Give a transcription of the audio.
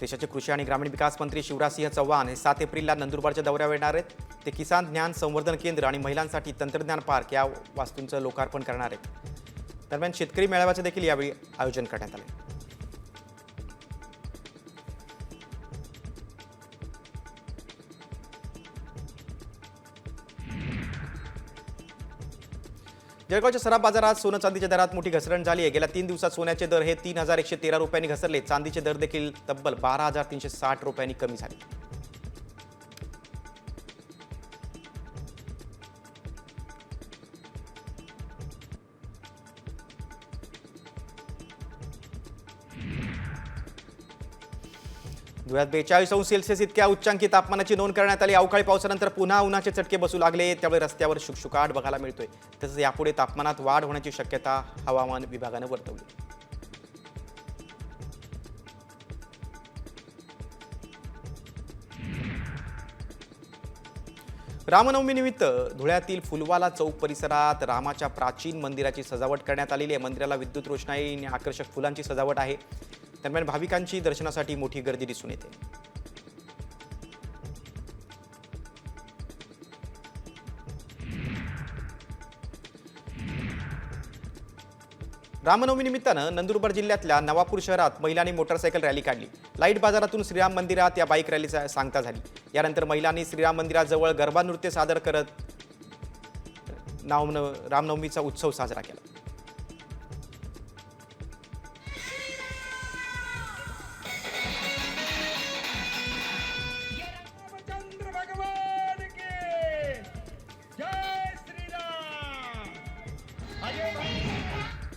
देशाचे कृषी आणि ग्रामीण विकास मंत्री शिवराजसिंह चौहान हे सात एप्रिलला नंदुरबारच्या दौऱ्यावर येणार आहेत. ते किसान ज्ञान संवर्धन केंद्र आणि महिलांसाठी तंत्रज्ञान पार्क या वास्तूंचं लोकार्पण करणार आहेत. दरम्यान शेतकरी मेळाव्याचं देखील यावेळी आयोजन करण्यात आलं. जळगावच्या सराफ बाजारात सोनं चांदीच्या दरात मोठी घसरण झाली आहे. गेल्या तीन दिवसात सोन्याचे दर हे तीन हजार एकशे तेरा रुपयांनी घसरले. चांदीचे दर देखील तब्बल बारा हजार तीनशे साठ रुपयांनी कमी झाले. धुळ्यात बेचाळीस अंश सेल्सिअस इतक्या उच्चांकी तापमानाची नोंद करण्यात आली. अवकाळी पावसानंतर पुन्हा उन्हाचे चटके बसू लागले. त्यामुळे रस्त्यावर शुकशुकाट बघायला मिळतोय. तसंच यापुढे तापमानात वाढ होण्याची शक्यता हवामान विभागानं वर्तवली. रामनवमीनिमित्त धुळ्यातील फुलवाला चौक परिसरात रामाच्या प्राचीन मंदिराची सजावट करण्यात आलेली आहे. मंदिराला विद्युत रोषणाई आणि आकर्षक फुलांची सजावट आहे. दरम्यान भाविकांची दर्शनासाठी मोठी गर्दी दिसून येते. रामनवमी निमित्तानं नंदुरबार जिल्ह्यातल्या नवापूर शहरात महिलांनी मोटरसायकल रॅली काढली. लाइट बाजारातून श्रीराम मंदिरात या बाईक रॅलीचा सांगता झाली. यानंतर महिलांनी श्रीराम मंदिराजवळ गरबा नृत्य सादर करत नाव रामनवमीचा उत्सव साजरा केला.